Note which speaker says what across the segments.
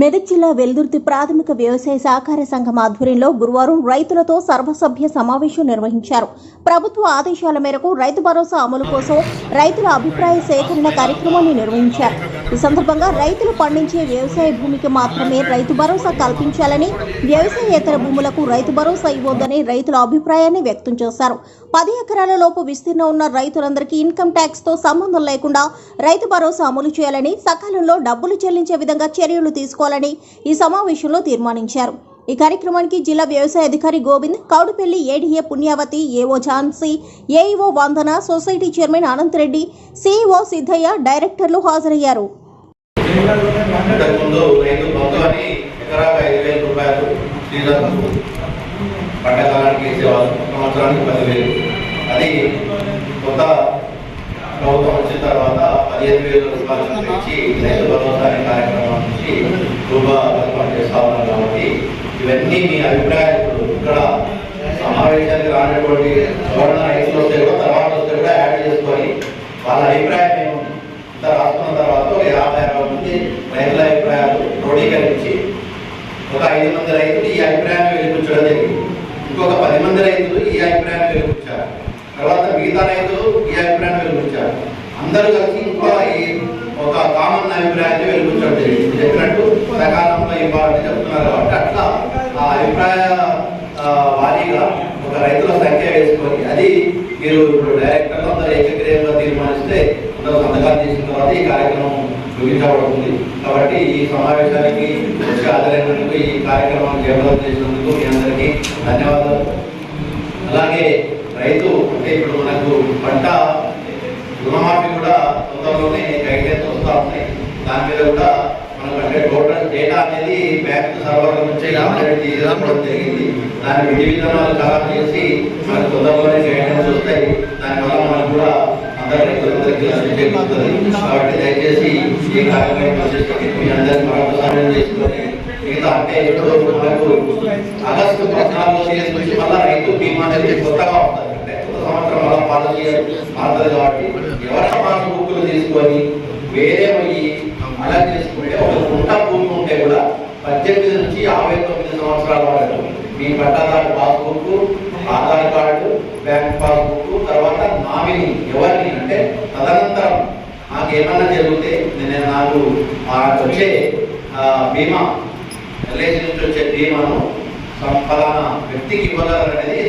Speaker 1: మెదక్ జిల్లా వెల్దుర్తి ప్రాథమిక వ్యవసాయ సహకార సంఘం ఆధ్వర్యంలో గురువారం రైతులతో సర్వసభ్య సమావేశం నిర్వహించారు. ప్రభుత్వ ఆదేశాల మేరకు రైతు భరోసా అమలు కోసం రైతుల అభిప్రాయ సేకరణ కార్యక్రమాన్ని నిర్వహించారు. ఈ సందర్భంగా రైతులు పండించే వ్యవసాయ భూమికి మాత్రమే రైతు భరోసా కల్పించాలని వ్యవసాయేతర భూములకు రైతు భరోసా ఇవ్వొద్దని రైతుల అభిప్రాయాన్ని వ్యక్తం చేశారు. పది ఎకరాల లోపు విస్తీర్ణం ఉన్న రైతులందరికీ ఇన్కమ్ ట్యాక్స్తో సంబంధం లేకుండా రైతు భరోసా అమలు చేయాలని సకాలంలో డబ్బులు చెల్లించే విధంగా చర్యలు తీసుకోవాలని ఈ సమావేశంలో తీర్మానించారు. ఈ కార్యక్రమానికి జిల్లా వ్యవసాయ అధికారి Govind Kaudupalli ADA Punyavathi AO Jhansi AEO Vandana society chairman Anant Reddy CEO Siddaiah డైరెక్టర్లు హాజరయ్యారు.
Speaker 2: అది కొత్త ప్రభుత్వం వచ్చిన తర్వాత పదిహేను వేల రూపాయలు నుంచి రైతు భరోసా అనే కార్యక్రమం నుంచి రూపాయలు చేస్తా ఉన్నారు కాబట్టి ఇవన్నీ మీ అభిప్రాయాలు ఇక్కడ సమావేశానికి రానటువంటి ఎవరైనా రైతులు వస్తే కూడా తర్వాత వస్తే కూడా యాడ్ చేసుకొని వాళ్ళ అభిప్రాయం ఏముంది ఇంత రాసుకున్న తర్వాత ఒక యాభై అరవై మంది రైతుల అభిప్రాయాలు క్రోడీకరించి ఒక ఐదు మంది రైతులు ఈ అభిప్రాయాన్ని వెలిపించడం జరిగింది. ఇంకొక పది మంది రైతులు ఈ అభిప్రాయాన్ని వెలిపించారు తర్వాత మిగతా రైతులు ఈ అభిప్రాయాన్ని వెలిపించారు అందరూ కలిసి ఇంకో ఈ ఒక కామన్ అభిప్రాయాన్ని వెలిపించడం జరిగింది. చెప్పినట్టు సకాలంలో ఇవ్వాలని చెప్తున్నారు కాబట్టి అట్లా అభిప్రాయ వారీగా ఒక రైతుల సంఖ్య వేసుకొని అది మీరు ఇప్పుడు డైరెక్టర్లు అందరూ ఏకగ్రీయంగా తీర్మానిస్తే అందరూ సంతకాలు చేసిన తర్వాత ఈ కార్యక్రమం ముగించబడుతుంది. కాబట్టి ఈ సమావేశానికి వచ్చి హాజరైనందుకు ఈ కార్యక్రమాన్ని జయప్రదం చేసినందుకు మీ అందరికీ ధన్యవాదాలు. అలాగే రైతు అంటే ఇప్పుడు మనకు పంట రుణమాఫీ కూడా తొందరలోనే గైడ్లైన్స్ వస్తూ ఉన్నాయి. దాని మీద కూడా అంటే టోటల్ డేటా అనేది బ్యాంక్ సర్వర్ నుంచి తీసుకోవడం జరిగింది. దాని విధి విధానాలు చేసి మనకు తొందరలోనే గైడ్లైన్స్ వస్తాయి. దానివల్ల మనకు కూడా అందరి రైతులందరికీ కాబట్టి దయచేసి ఈ కార్యక్రమం మీ అందరికీ మరొకసారి చేసుకొని మిగతా అంటే ఇప్పుడు మనకు ఆగస్టు నుంచి మళ్ళీ రైతు బీమా అనేది కొత్తగా కొత్త సంవత్సరం పాలసీ మారుతుంది కాబట్టి తీసుకొని వేరే పోయి అలా చేసుకుంటే ఒక గుంట భూమి ఉంటే కూడా పద్దెనిమిది నుంచి యాభై తొమ్మిది సంవత్సరాల వరకు మీ పట్టాదారు passbook Aadhaar card bank passbook తర్వాత నామిని ఎవరిని అంటే తదనంతరం నాకు ఏమన్నా జరిగితే నేను నాకు వచ్చే ఆ, బీమా రిలేషన్ నుంచి వచ్చే బీమాను సం- ఫలానా వ్యక్తికి ఇవ్వగలరనేది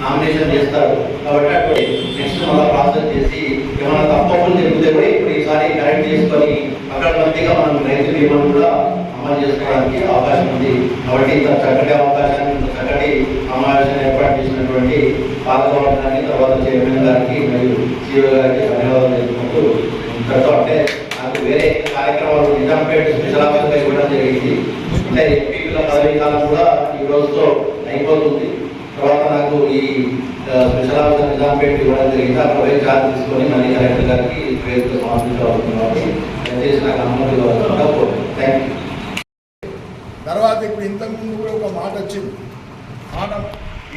Speaker 2: నామినేషన్ చేస్తారు. కాబట్టి అప్పుడు నెక్స్ట్ మళ్ళీ ప్రాసెస్ చేసి ఏమైనా తప్పకుండా జరిగితే కూడా ఇప్పుడు ఈసారి కరెక్ట్ చేసుకొని అక్కడ మందిగా మనం రైతు బీమాను కూడా అమలు చేసుకోవడానికి అవకాశం ఉంది. కాబట్టి ఇంత చక్కటి అవకాశాన్ని ఇంత చక్కటి సమావేశాన్ని ఏర్పాటు చేసినటువంటి పాల్గొనడానికి తర్వాత చైర్మన్ గారికి మరియు సీఓ గారికి ధన్యవాదాలు తెలుపుకుంటూ ఇంతతో అంటే నాకు వేరే కార్యక్రమాలు నిజాంపేట స్పెషల్ ఆఫీస్గా ఇవ్వడం జరిగింది. అంటే ఎంపీల పదవీ కాలం కూడా ఈ రోజుతో అయిపోతుంది. తర్వాత నాకు ఈ స్పెషల్ ఆఫీసర్ నిజాంపేట ఇవ్వడం జరిగింది. అక్కడ పోయి ఛార్జ్ తీసుకొని మళ్ళీ కలెక్టర్ గారికి పేరుతో సమర్పించవలసింది కాబట్టి దయచేసి నాకు అనుమతి ఇవ్వాల్సిందిగా థ్యాంక్ యూ
Speaker 3: తర్వాత ఇప్పుడు ఇంతకుముందు కూడా ఒక మాట వచ్చింది. మాట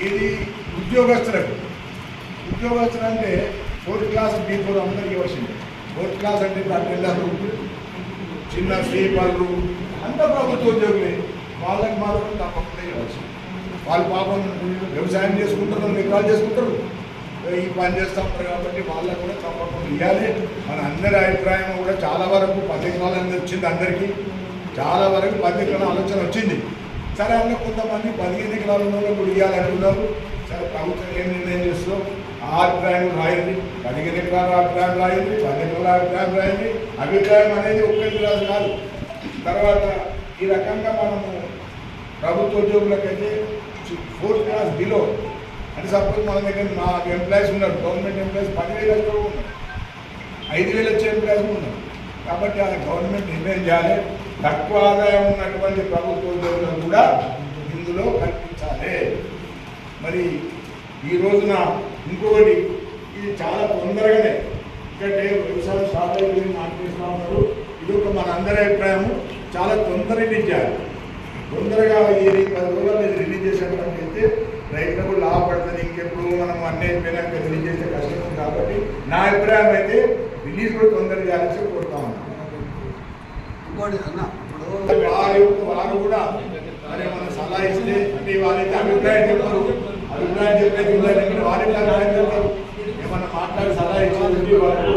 Speaker 3: ఇది ఉద్యోగస్తులకు. ఉద్యోగస్తులు అంటే ఫోర్త్ క్లాస్ బీ ఫోర్ అందరికీ వచ్చింది ఫోర్త్ క్లాస్ అంటే అటెండర్లు చిన్న స్వీపర్లు అంత ప్రభుత్వ ఉద్యోగులే. వాళ్ళకి మాత్రం తప్పకుండా ఇవ్వచ్చు వాళ్ళు పాపం వ్యవసాయం చేసుకుంటారు నిగ్రహాలు చేసుకుంటారు ఈ పని చేస్తూ ఉంటారు కాబట్టి వాళ్ళకు కూడా తప్పకుండా ఇవ్వాలి. మన అందరి అభిప్రాయం కూడా చాలా వరకు పది ఎకరాలు వచ్చింది అందరికీ. చాలా వరకు పది ఎకరాల ఆలోచన వచ్చింది. సరే అన్న కొంతమంది పదిహేను ఎకరాలు ఉన్న వాళ్ళు ఇవ్వాలంటున్నారు సరే ప్రభుత్వం ఏం నిర్ణయం చేస్తుందో? ఆ అభిప్రాయం రాయండి పదిహేను ఎకరాల అభిప్రాయం రాయండి పది ఎకరాల అభిప్రాయం రాయండి అభిప్రాయం అనేది ఒక్కటి రాదు కాదు. తర్వాత ఈ రకంగా మనము ప్రభుత్వ ఉద్యోగులకైతే ఫోర్త్ క్లాస్ బిలో అంటే సపోజ్ మన దగ్గర నా ఎంప్లాయీస్ ఉన్నారు. గవర్నమెంట్ ఎంప్లాయీస్ పదివేలు ఉన్నారు. ఐదు వేలు వచ్చే ఎంప్లాయీస్ ఉన్నారు. కాబట్టి ఆ గవర్నమెంట్ నిర్ణయం చేయాలి. తక్కువ ఆదాయం ఉన్నటువంటి ప్రభుత్వ ఉద్యోగులను కూడా ఇందులో కల్పించాలి మరి ఈ రోజున ఇంకొకటి ఇది చాలా తొందరగానే ఎందుకంటే వ్యవసాయం స్టార్ట్ అయ్యి మాట్లాడుతూ ఉన్నారు. ఇది ఒక మన అందరి అభిప్రాయము. చాలా తొందరగా రిలీజ్ చేయాలి. తొందరగా ఈ పది రోజుల్లో మీరు రిలీజ్ చేసేటట్లయితే రైతులకు లాభపడుతుంది. ఇంకెప్పుడు మనం అన్నీ అయిపోయినాక రిలీజ్ చేసే కష్టం కాబట్టి నా అభిప్రాయం అయితే రిలీజ్ కూడా తొందరగా చేయాల్సి కోరుతా
Speaker 4: ఇంకోటి అన్న. ఇప్పుడు
Speaker 3: వారు వారు కూడా మరి మన సలహా ఇస్తే అంటే వారైతే అభిప్రాయం చెప్పారు. అభిప్రాయం చెప్పేది వారి అభిప్రాయం చెప్తారు ఏమన్నా మాట్లాడి సలహా ఇచ్చి వారు